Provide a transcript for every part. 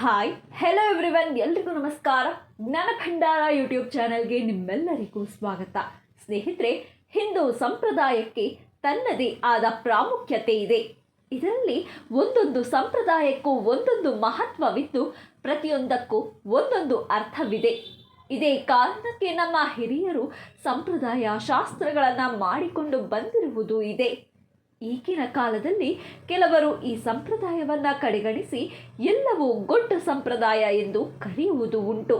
Hi hello everyone ಎಲ್ರಿಗೂ ನಮಸ್ಕಾರ. ಜ್ಞಾನ ಭಂಡಾರ ಯೂಟ್ಯೂಬ್ ಚಾನೆಲ್ಗೆ ನಿಮ್ಮೆಲ್ಲರಿಗೂ ಸ್ವಾಗತ. ಸ್ನೇಹಿತರೆ, ಹಿಂದೂ ಸಂಪ್ರದಾಯಕ್ಕೆ ತನ್ನದೇ ಆದ ಪ್ರಾಮುಖ್ಯತೆ ಇದೆ. ಇದರಲ್ಲಿ ಒಂದೊಂದು ಸಂಪ್ರದಾಯಕ್ಕೂ ಒಂದೊಂದು ಮಹತ್ವವಿದ್ದು, ಪ್ರತಿಯೊಂದಕ್ಕೂ ಒಂದೊಂದು ಅರ್ಥವಿದೆ. ಇದೇ ಕಾರಣಕ್ಕೆ ನಮ್ಮ ಹಿರಿಯರು ಸಂಪ್ರದಾಯ ಶಾಸ್ತ್ರಗಳನ್ನು ಮಾಡಿಕೊಂಡು ಬಂದಿರುವುದು ಇದೆ. ಈಗಿನ ಕಾಲದಲ್ಲಿ ಕೆಲವರು ಈ ಸಂಪ್ರದಾಯವನ್ನು ಕಡೆಗಣಿಸಿ ಎಲ್ಲವೂ ಗೊಡ್ಡ ಸಂಪ್ರದಾಯ ಎಂದು ಕರೆಯುವುದು ಉಂಟು.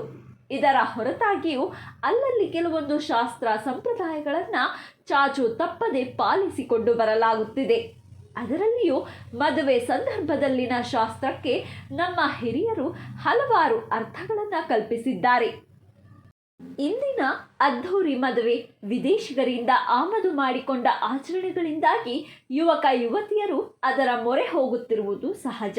ಇದರ ಹೊರತಾಗಿಯೂ ಅಲ್ಲಲ್ಲಿ ಕೆಲವೊಂದು ಶಾಸ್ತ್ರ ಸಂಪ್ರದಾಯಗಳನ್ನು ಚಾಚು ತಪ್ಪದೆ ಪಾಲಿಸಿಕೊಂಡು ಬರಲಾಗುತ್ತಿದೆ. ಅದರಲ್ಲಿಯೂ ಮದುವೆ ಸಂದರ್ಭದಲ್ಲಿನ ಶಾಸ್ತ್ರಕ್ಕೆ ನಮ್ಮ ಹಿರಿಯರು ಹಲವಾರು ಅರ್ಥಗಳನ್ನು ಕಲ್ಪಿಸಿದ್ದಾರೆ. ಇಂದಿನ ಅದ್ಧೂರಿ ಮದುವೆ ವಿದೇಶಿಗರಿಂದ ಆಮದು ಮಾಡಿಕೊಂಡ ಆಚರಣೆಗಳಿಂದಾಗಿ ಯುವಕ ಯುವತಿಯರು ಅದರ ಮೊರೆ ಹೋಗುತ್ತಿರುವುದು ಸಹಜ.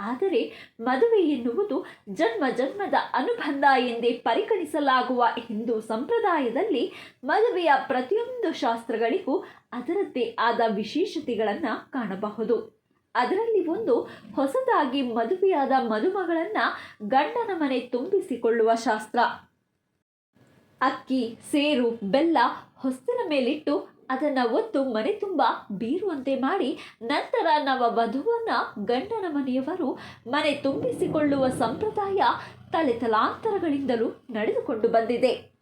ಆದರೆ ಮದುವೆ ಎನ್ನುವುದು ಜನ್ಮ ಜನ್ಮದ ಅನುಬಂಧ ಎಂದೇ ಪರಿಗಣಿಸಲಾಗುವ ಹಿಂದೂ ಸಂಪ್ರದಾಯದಲ್ಲಿ ಮದುವೆಯ ಪ್ರತಿಯೊಂದು ಶಾಸ್ತ್ರಗಳಿಗೂ ಅದರದ್ದೇ ಆದ ವಿಶೇಷತೆಗಳನ್ನು ಕಾಣಬಹುದು. ಅದರಲ್ಲಿ ಒಂದು ಹೊಸದಾಗಿ ಮದುವೆಯಾದ ಮದುಮಗಳನ್ನು ಗಂಡನ ಮನೆ ತುಂಬಿಸಿಕೊಳ್ಳುವ ಶಾಸ್ತ್ರ. ಅಕ್ಕಿ, ಸೇರು, ಬೆಲ್ಲ ಹೊಸ್ತಿನ ಮೇಲಿಟ್ಟು ಅದನ್ನು ಒತ್ತು ಮನೆ ತುಂಬ ಬೀರುವಂತೆ ಮಾಡಿ ನಂತರ ನವ ವಧುವನ್ನು ಗಂಡನ ಮನೆಯವರು ಮನೆ ತುಂಬಿಸಿಕೊಳ್ಳುವ ಸಂಪ್ರದಾಯ ತಲೆ ತಲಾಂತರಗಳಿಂದಲೂ ನಡೆದುಕೊಂಡು ಬಂದಿದೆ.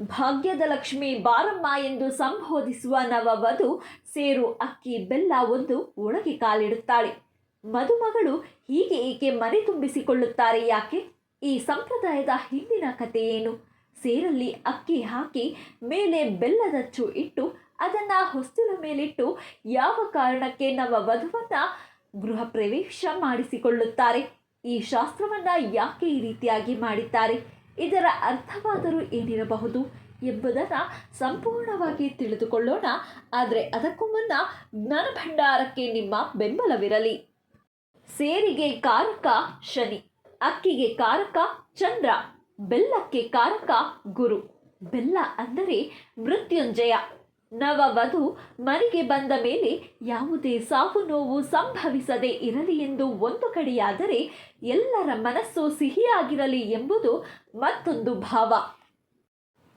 ಭಾಗ್ಯದ ಲಕ್ಷ್ಮಿ ಬಾರಮ್ಮ ಎಂದು ಸಂಬೋಧಿಸುವ ನವವಧು ಸೇರು, ಅಕ್ಕಿ, ಬೆಲ್ಲ ಒಂದು ಒಳಗೆ ಕಾಲಿಡುತ್ತಾಳೆ. ಮದುಮಗಳು ಹೀಗೆ ಏಕೆ ಮನೆ ತುಂಬಿಸಿಕೊಳ್ಳುತ್ತಾರೆ ಯಾಕೆ? ಈ ಸಂಪ್ರದಾಯದ ಹಿಂದಿನ ಕಥೆ ಏನು? ಸೇರಲ್ಲಿ ಅಕ್ಕಿ ಹಾಕಿ ಮೇಲೆ ಬೆಲ್ಲದಚ್ಚು ಇಟ್ಟು ಅದನ್ನು ಹೊಸ್ತಿಲ ಮೇಲಿಟ್ಟು ಯಾವ ಕಾರಣಕ್ಕೆ ನಮ್ಮ ವಧುವನ್ನು ಗೃಹ ಪ್ರವೇಶ ಮಾಡಿಸಿಕೊಳ್ಳುತ್ತಾರೆ? ಈ ಶಾಸ್ತ್ರವನ್ನು ಯಾಕೆ ಈ ರೀತಿಯಾಗಿ ಮಾಡಿದ್ದಾರೆ? ಇದರ ಅರ್ಥವಾದರೂ ಏನಿರಬಹುದು ಎಂಬುದನ್ನು ಸಂಪೂರ್ಣವಾಗಿ ತಿಳಿದುಕೊಳ್ಳೋಣ. ಆದರೆ ಅದಕ್ಕೂ ಮುನ್ನ ಜ್ಞಾನ ಭಂಡಾರಕ್ಕೆ ನಿಮ್ಮ ಬೆಂಬಲವಿರಲಿ. ಸೇರಿಗೆ ಕಾರಕ ಶನಿ, ಅಕ್ಕಿಗೆ ಕಾರಕ ಚಂದ್ರ. ಬೆಲ್ಲಕ್ಕೆ ಕಾರಕ ಗುರು. ಬೆಲ್ಲ ಅಂದರೆ ಮೃತ್ಯುಂಜಯ. ನವವಧು ಮನೆಗೆ ಬಂದ ಮೇಲೆ ಯಾವುದೇ ಸಾವು ನೋವು ಸಂಭವಿಸದೆ ಇರಲಿ ಎಂದು ಒಂದು ಕಡೆಯಾದರೆ ಎಲ್ಲರ ಮನಸ್ಸು ಸಿಹಿಯಾಗಿರಲಿ ಎಂಬುದು ಮತ್ತೊಂದು ಭಾವ.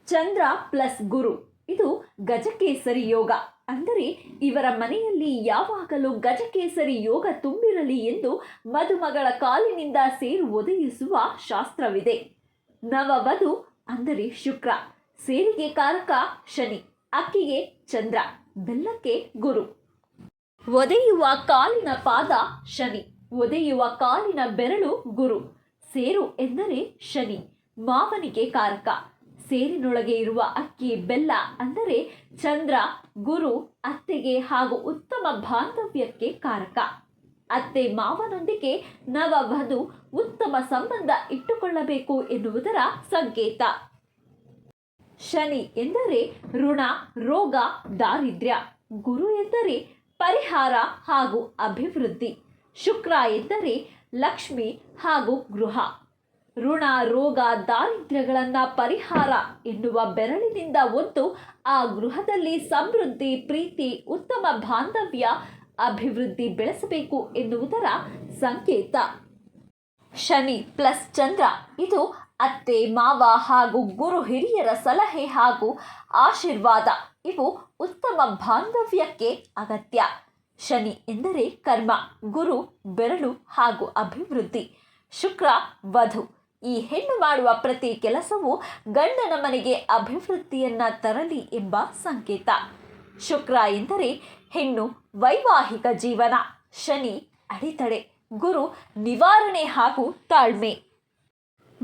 ಚಂದ್ರ ಪ್ಲಸ್ ಗುರು. ಇದು ಗಜಕೇಸರಿ ಯೋಗ. ಅಂದರೆ ಇವರ ಮನೆಯಲ್ಲಿ ಯಾವಾಗಲೂ ಗಜಕೇಸರಿ ಯೋಗ ತುಂಬಿರಲಿ ಎಂದು ಮದುಮಗಳ ಕಾಲಿನಿಂದ ಸೇರು ಒದಗಿಸುವ ಶಾಸ್ತ್ರವಿದೆ. ನವವಧು ಅಂದರೆ ಶುಕ್ರ, ಸೇರಿಗೆ ಕಾರಕ ಶನಿ, ಅಕ್ಕಿಗೆ ಚಂದ್ರ, ಬೆಲ್ಲಕ್ಕೆ ಗುರು. ಒದೆಯುವ ಕಾಲಿನ ಪಾದ ಶನಿ, ಒದೆಯುವ ಕಾಲಿನ ಬೆರಳು ಗುರು. ಸೇರು ಎಂದರೆ ಶನಿ, ಮಾವನಿಗೆ ಕಾರಕ. ಸೇರಿನೊಳಗೆ ಇರುವ ಅಕ್ಕಿ ಬೆಲ್ಲ ಅಂದರೆ ಚಂದ್ರ, ಗುರು, ಅತ್ತೆಗೆ ಹಾಗೂ ಉತ್ತಮ ಬಾಂಧವ್ಯಕ್ಕೆ ಕಾರಕ. ಅತ್ತೆ ಮಾವನೊಂದಿಗೆ ನವವಧು ಉತ್ತಮ ಸಂಬಂಧ ಇಟ್ಟುಕೊಳ್ಳಬೇಕು ಎನ್ನುವುದರ ಸಂಕೇತ. ಶನಿ ಎಂದರೆ ಋಣ, ರೋಗ, ದಾರಿದ್ರ್ಯ. ಗುರು ಎಂದರೆ ಪರಿಹಾರ ಹಾಗೂ ಅಭಿವೃದ್ಧಿ. ಶುಕ್ರ ಎಂದರೆ ಲಕ್ಷ್ಮಿ ಹಾಗೂ ಗೃಹ. ಋಣ, ರೋಗ, ದಾರಿದ್ರ್ಯಗಳನ್ನು ಪರಿಹಾರ ಎನ್ನುವ ಬೆರಳಿನಿಂದ ಒತ್ತು ಆ ಗೃಹದಲ್ಲಿ ಸಮೃದ್ಧಿ, ಪ್ರೀತಿ, ಉತ್ತಮ ಬಾಂಧವ್ಯ ಅಭಿವೃದ್ಧಿ ಬೆಳೆಸಬೇಕು ಎನ್ನುವುದರ ಸಂಕೇತ. ಶನಿ ಪ್ಲಸ್ ಚಂದ್ರ, ಇದು ಅತ್ತೆ, ಮಾವ ಹಾಗೂ ಗುರು ಹಿರಿಯರ ಸಲಹೆ ಹಾಗೂ ಆಶೀರ್ವಾದ. ಇವು ಉತ್ತಮ ಬಾಂಧವ್ಯಕ್ಕೆ ಅಗತ್ಯ. ಶನಿ ಎಂದರೆ ಕರ್ಮ, ಗುರು ಬೆರಳು ಹಾಗೂ ಅಭಿವೃದ್ಧಿ. ಶುಕ್ರ, ವಧು. ಈ ಹೆಣ್ಣು ಮಾಡುವ ಪ್ರತಿ ಕೆಲಸವು ಗಂಡನ ಮನೆಗೆ ಅಭಿವೃದ್ಧಿಯನ್ನ ತರಲಿ ಎಂಬ ಸಂಕೇತ. ಶುಕ್ರ ಎಂದರೆ ಹೆಣ್ಣು ವೈವಾಹಿಕ ಜೀವನ. ಶನಿ ಅಡಿತಡೆ, ಗುರು ನಿವಾರಣೆ ಹಾಗೂ ತಾಳ್ಮೆ.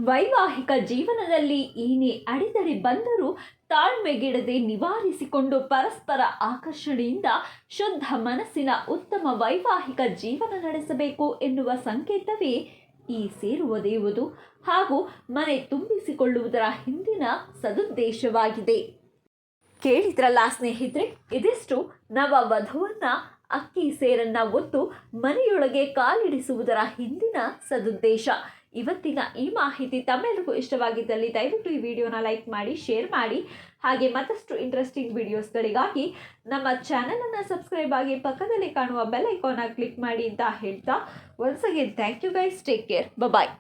ವೈವಾಹಿಕ ಜೀವನದಲ್ಲಿ ಏನೇ ಅಡೆತಡೆ ಬಂದರೂ ತಾಳ್ಮೆಗಿಡದೆ ನಿವಾರಿಸಿಕೊಂಡು ಪರಸ್ಪರ ಆಕರ್ಷಣೆಯಿಂದ ಶುದ್ಧ ಮನಸ್ಸಿನ ಉತ್ತಮ ವೈವಾಹಿಕ ಜೀವನ ನಡೆಸಬೇಕು ಎನ್ನುವ ಸಂಕೇತವೇ ಈ ಸೇರುವುದೇವುದು ಹಾಗೂ ಮನೆ ತುಂಬಿಸಿಕೊಳ್ಳುವುದರ ಹಿಂದಿನ ಸದುದ್ದೇಶವಾಗಿದೆ. ಕೇಳಿದ್ರಲ್ಲ ಸ್ನೇಹಿತರೆ, ಇದಿಷ್ಟು ನವ ವಧುವನ್ನ ಅಕ್ಕಿ ಸೇರನ್ನ ಒತ್ತು ಮನೆಯೊಳಗೆ ಕಾಲಿಡಿಸುವುದರ ಹಿಂದಿನ ಸದುದ್ದೇಶ. ಇವತ್ತಿನ ಈ ಮಾಹಿತಿ ತಮ್ಮೆಲ್ಲರಿಗೂ ಇಷ್ಟವಾಗಿದ್ದಲ್ಲಿ ದಯವಿಟ್ಟು ಈ ವಿಡಿಯೋನ ಲೈಕ್ ಮಾಡಿ, ಶೇರ್ ಮಾಡಿ, ಹಾಗೆ ಮತ್ತಷ್ಟು ಇಂಟ್ರೆಸ್ಟಿಂಗ್ ವಿಡಿಯೋಸ್ಗಳಿಗಾಗಿ ನಮ್ಮ ಚಾನಲನ್ನು ಸಬ್ಸ್ಕ್ರೈಬ್ ಆಗಿ ಪಕ್ಕದಲ್ಲಿ ಕಾಣುವ ಬೆಲ್ ಐಕಾನ್ನ ಕ್ಲಿಕ್ ಮಾಡಿ ಅಂತ ಹೇಳ್ತಾ once again thank you guys take care bye